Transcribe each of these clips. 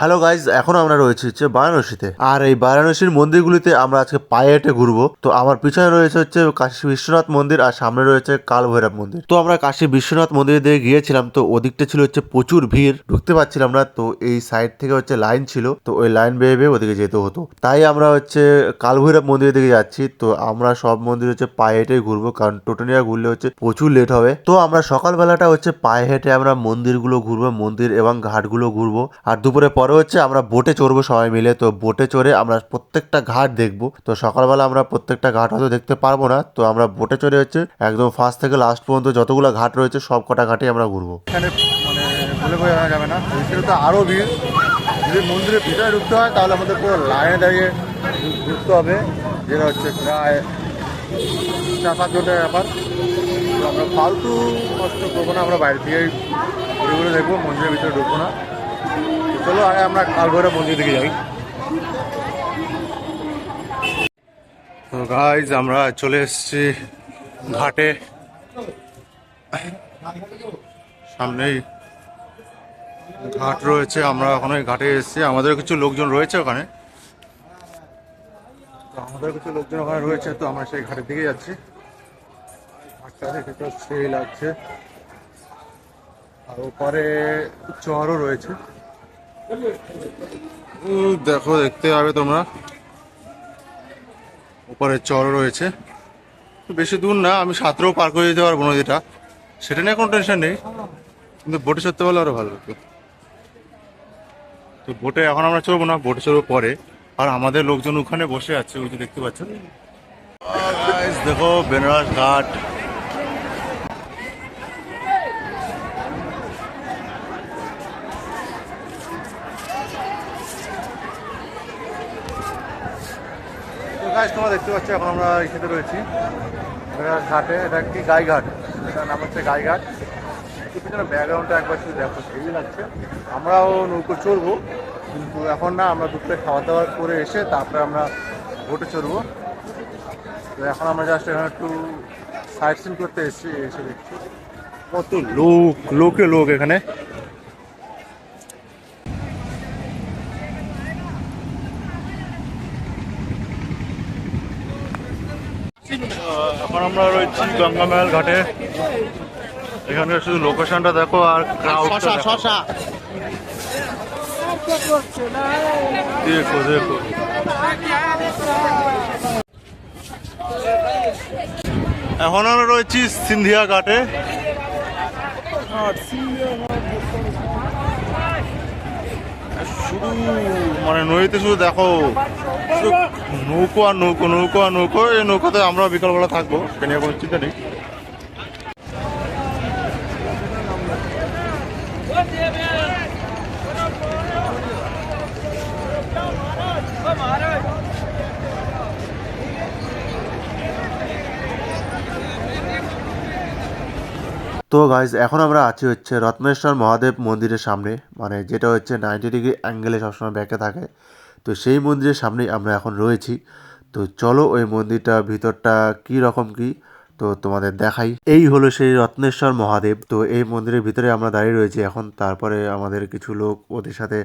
Hello guys এখন আমরা রয়েছে হচ্ছে বারাণসীতে। আর এই বারাণসীর মন্দিরগুলিতে আমরা আজকে পায়ে হেঁটে ঘুরবো। তো আমার পিছনে রয়েছে হচ্ছে কাশী বিশ্বনাথ মন্দির, আর সামনে রয়েছে কাল ভৈরব মন্দির। তো আমরা কাশী বিশ্বনাথ মন্দিরের দিকে গিয়েছিলাম, তো ওদিকটা ছিল হচ্ছে প্রচুর ভিড়, ঢুকতে পারছিলাম না। তো এই সাইড থেকে হচ্ছে লাইন ছিল, তো ওই লাইন বেয়ে বেয়ে ওদিকে যেতে হতো। তাই আমরা হচ্ছে কাল ভৈরব মন্দিরের দিকে যাচ্ছি, তো আমরা সব মন্দির হচ্ছে পায়ে হেঁটেই ঘুরবো, কারণ টোটনিয়া ঘুরলে হচ্ছে প্রচুর লেট হবে। তো আমরা সকালবেলাটা হচ্ছে পায়ে হেঁটে আমরা মন্দিরগুলো ঘুরবো, মন্দির এবং ঘাটগুলো ঘুরবো, আর দুপুরে পরে হচ্ছে আমরা বোটে চড়বো সবাই মিলে। তো বোটে চড়ে আমরা প্রত্যেকটা ঘাট দেখব। তো সকালবেলা আমরা প্রত্যেকটা ঘাট হয়তো দেখতে পারব না। তো আমরা বোটে চড়ে হচ্ছে একদম ফার্স্ট থেকে লাস্ট পর্যন্ত যতগুলো ঘাট রয়েছে সব কটা ঘাটই আমরা ঘুরবো। মানে বলে যাবে না। সেটা তো আরও ভিড়। যদি মন্দিরের ভিতরে ঢুকতে হয় তাহলে আমাদের পুরো লাইনে দাঁড়িয়ে ঢুকতে হবে। যেটা হচ্ছে প্রায় চার পাঁচ ঘণ্টার ব্যাপার। আমরা ফালতু কষ্ট করব না, আমরা বাইরে থেকেই ঘুরে ঘুরে দেখব, মন্দিরের ভিতরে ঢুকবো না। চলো, আগে আমরা কালঘরে মন্দির দিকে যাই। গাইজ আমরা চলে এসেছি ঘাটে। সামনেই ঘাট রয়েছে, আমরা এখন ওই ঘাটে এসেছি। আমাদের কিছু লোকজন রয়েছে ওখানে। তো আমাদের কিছু লোকজন ওখানে রয়েছে, তো আমরা সেই ঘাটের দিকে যাচ্ছি। ঘাটটা দেখে তো সেই লাগছে। আর ওপারে চরও রয়েছে। দেখো, দেখতে পাবে তোমরা। ওপারে চরও রয়েছে। বেশি দূর না, আমি সাঁতরেও পার করে দিতে পারব নদীটা সেটা নিয়ে কোনো টেনশন নেই। কিন্তু বোটে চড়তে পারলে আরও ভালো হতো। তো বোটে এখন আমরা চড়বো না, বোটে চড়বো পরে। আর আমাদের লোকজন ওখানে বসে আছে, ওই যে দেখতে পাচ্ছেন দেখো, বেনারস ঘাট। গাছ তোমরা দেখতে পাচ্ছ, এখন আমরা এখানে রয়েছি। ঘাটে, এটা কি গাইঘাট এটার নাম হচ্ছে গাইঘাট পিছনে ব্যাকগ্রাউন্ডটা একবার শুধু দেখো সেই লাগছে। আমরাও নৌকো চড়বো, কিন্তু এখন না, আমরা দুপুরে খাওয়া দাওয়া করে এসে তারপরে আমরা বোটে চড়বো। তো এখন আমরা জাস্ট এখানে একটু সাইট সিন করতে এসেছি, এসে দেখছি। কত লোক, লোকে লোক এখানে এখন আমরা রয়েছি গঙ্গামেল ঘাটে। এখানে শুধু লোকেশনটা দেখো আর দেখো দেখো। এখন আমরা রয়েছি সিন্ধিয়া ঘাটে। শুধু মানে নদীতে শুধু দেখো। শুধু নৌকো আর নৌকো নৌকো আর নৌকো, এই নৌকোতে আমরা বিকালবেলা থাকব নিয়ে কোনো চিন্তা নেই। তো গাইজ এখন আমরা আছি হচ্ছে রত্নেশ্বর মহাদেব মন্দিরের সামনে মানে যেটা হচ্ছে নাইনটি ডিগ্রি অ্যাঙ্গেলে সবসময় ব্যাকে থাকে। তো সেই মন্দিরের সামনেই আমরা এখন রয়েছি। তো চলো ওই মন্দিরটা ভিতরটা কী রকম কি তো তোমাদের দেখাই। এই হলো সেই রত্নেশ্বর মহাদেব। তো এই মন্দিরের ভিতরে আমরা দাঁড়িয়ে রয়েছি এখন। তারপরে আমাদের কিছু লোক ওদের সাথে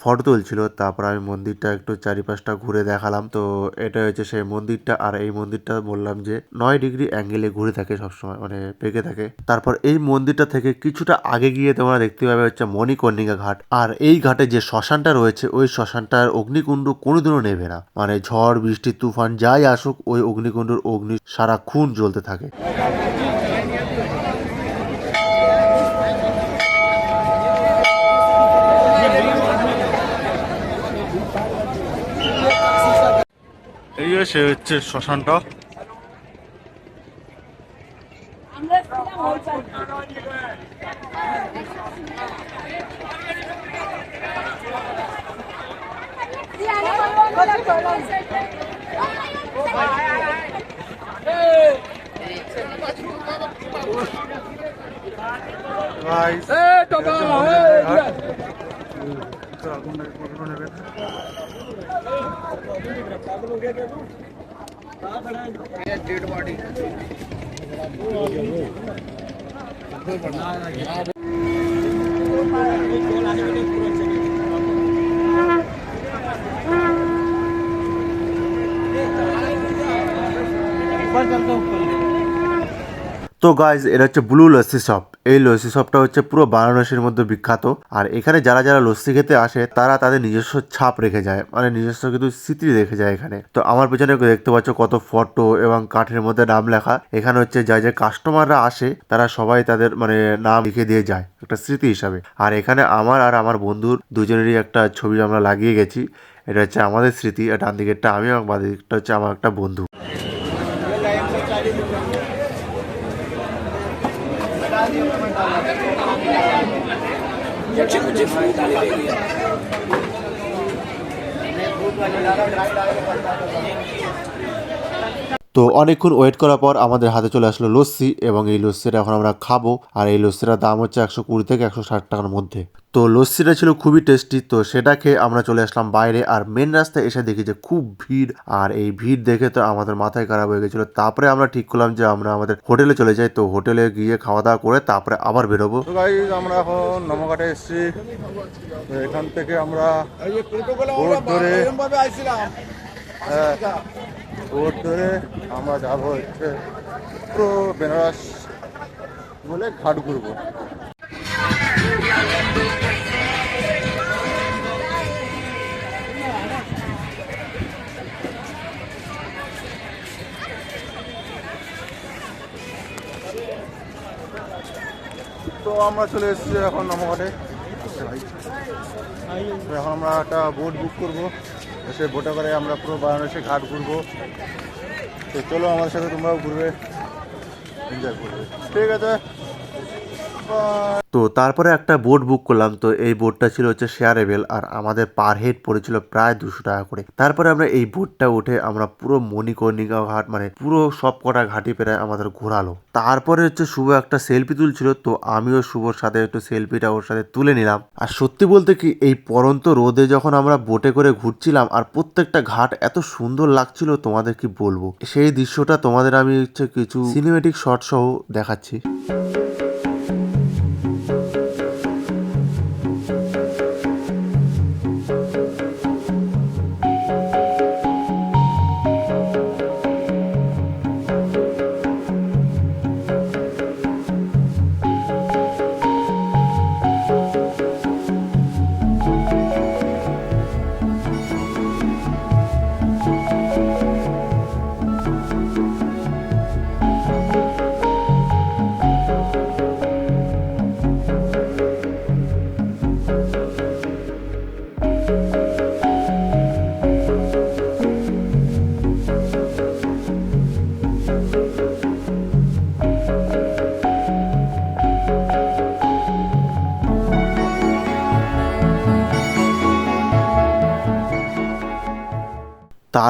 ফটো তুলছিল। তারপর আমি মন্দিরটা একটু চারিপাশটা ঘুরে দেখালাম। তো এটা হচ্ছে সেই মন্দিরটা। আর এই মন্দিরটা বললাম যে নয় ডিগ্রি অ্যাঙ্গেলে ঘুরে থাকে সবসময় মানে পেকে থাকে। তারপর এই মন্দিরটা থেকে কিছুটা আগে গিয়ে তোমরা দেখতে পাবে হচ্ছে মণিকর্ণিকা ঘাট। আর এই ঘাটে যে শ্মশানটা রয়েছে, ওই শ্মশানটার অগ্নিকুণ্ড কোনোদিনও নেবে না। মানে ঝড়, বৃষ্টি, তুফান, যাই আসুক, ওই অগ্নিকুণ্ডর অগ্নি সারাক্ষণ জ্বলতে থাকে এই যে সে হচ্ছে শ্মশানটা। Guys, এটা হচ্ছে মন্দিরের ঘাট। তো আগুন তো গাইজ এটা হচ্ছে ব্লু লস্যি শপ এই লস্যি শপটা হচ্ছে পুরো বারাণসীর মধ্যে বিখ্যাত। আর এখানে যারা যারা লস্যি খেতে আসে, তারা তাদের নিজস্ব ছাপ রেখে যায়। মানে নিজস্ব কিন্তু স্মৃতি রেখে যায় এখানে। তো আমার পেছনে দেখতে পাচ্ছ কত ফটো এবং কাঠের মধ্যে নাম লেখা। এখানে হচ্ছে যা যে কাস্টমাররা আসে, তারা সবাই তাদের মানে নাম লিখে দিয়ে যায়। একটা স্মৃতি হিসাবে। আর এখানে আমার আর আমার বন্ধুর দুজনেরই একটা ছবি আমরা লাগিয়ে গেছি। এটা হচ্ছে আমাদের স্মৃতি। ডান দিকেরটা আমি এবং বাঁ দিকটা হচ্ছে আমার একটা বন্ধু। अच्छी मुझे फ्रूट डाली देगी फ्रूट वाले डाला ड्राई डाल के पड़ता है তো অনেকক্ষণ ওয়েট করার পর আমাদের হাতে চলে আসলো লস্যি এবং এই লস্যিটা এখন আমরা খাব। আর এই লস্যিটার দাম হচ্ছে একশো কুড়ি থেকে একশো ষাট টাকার মধ্যে। তো লস্যিটা ছিল খুবই টেস্টি তো সেটা খেয়ে আমরা চলে আসলাম বাইরে। আর মেন রাস্তায় এসে দেখি যে খুব ভিড়। আর এই ভিড় দেখে তো আমাদের মাথায় খারাপ হয়ে গেছিল। তারপরে আমরা ঠিক করলাম যে আমরা আমাদের হোটেলে চলে যাই। তো হোটেলে গিয়ে খাওয়া দাওয়া করে তারপরে আবার বেরোবো। আমরা এখন নমঘাটে এসেছি। এখান থেকে আমরা ধরে বোট ধরে আমরা যাব হচ্ছে পুরো বেনারস বলে ঘাট ঘুরবো। তো আমরা চলে এসেছি এখন নমঘাটে। এখন আমরা একটা বোট বুক করব। সে ভোটা করে আমরা পুরো বারাণসী ঘাট ঘুরবো। তো চলো আমার সাথে তোমরাও ঘুরবে। এনজয় করবে। ঠিক আছে. তো তারপরে একটা বোট বুক করলাম, তো এই বোটটা ছিল হচ্ছে শেয়ারেবেল আর আমাদের পার হেড পড়েছিল প্রায় দুশো টাকা করে। তারপরে আমরা এই বোটটা উঠে আমরা পুরো মণিকর্ণিকা ঘাট মানে পুরো সব কটা ঘাটি প্রায় আমাদের ঘোরালো। তারপরে হচ্ছে শুভ একটা সেলফি তুলছিল, তো আমিও শুভর সাথে একটু সেলফিটা ওর সাথে তুলে নিলাম। আর সত্যি বলতে কি, এই পরন্ত রোদে যখন আমরা বোটে করে ঘুরছিলাম, আর প্রত্যেকটা ঘাট এত সুন্দর লাগছিল, তোমাদের কি বলব? সেই দৃশ্যটা তোমাদের আমি হচ্ছে কিছু সিনেমেটিক শট সহ দেখাচ্ছি।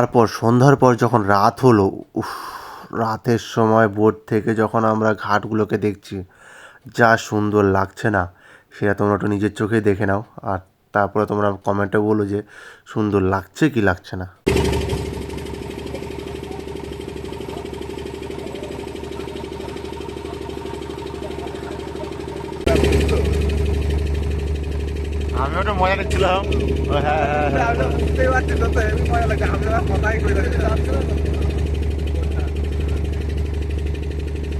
তারপর সন্ধ্যার পর যখন রাত হলো, উফ, রাতের সময় বোট থেকে যখন আমরা ঘাটগুলোকে দেখছি, যা সুন্দর লাগছে না, সেটা তোমরা একটু নিজের চোখেই দেখে নাও। আর তারপরে তোমরা কমেন্টে বলো যে, সুন্দর লাগছে কি লাগছে না আমি ওটা মজা নিচ্ছিলাম ও হ্যাঁ হ্যাঁ হ্যাঁ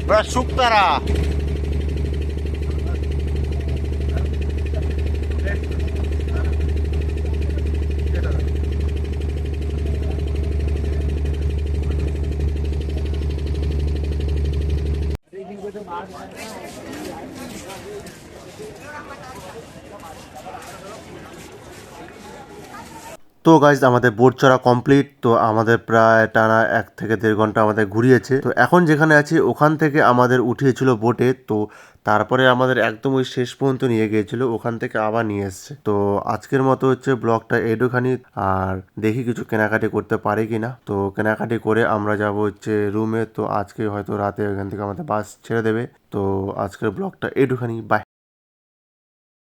ওরা শুক্তারা তো গাইজ আমাদের বোট চড়া কমপ্লিট তো আমাদের প্রায় টানা এক থেকে দেড় ঘণ্টা আমাদের ঘুরিয়েছে। তো এখন যেখানে আছি, ওখান থেকে আমাদের উঠিয়েছিল বোটে তো তারপরে আমাদের একদম ওই শেষ পর্যন্ত নিয়ে গিয়েছিল, ওখান থেকে আবার নিয়ে এসছে। তো আজকের মতো হচ্ছে ব্লগটা এডোখানি আর দেখি কিছু কেনাকাটি করতে পারি কিনা। তো কেনাকাটি করে আমরা যাব হচ্ছে রুমে তো আজকে হয়তো রাতে ওখান থেকে আমাদের বাস ছেড়ে দেবে। তো আজকের ব্লগটা এডোখানি বাই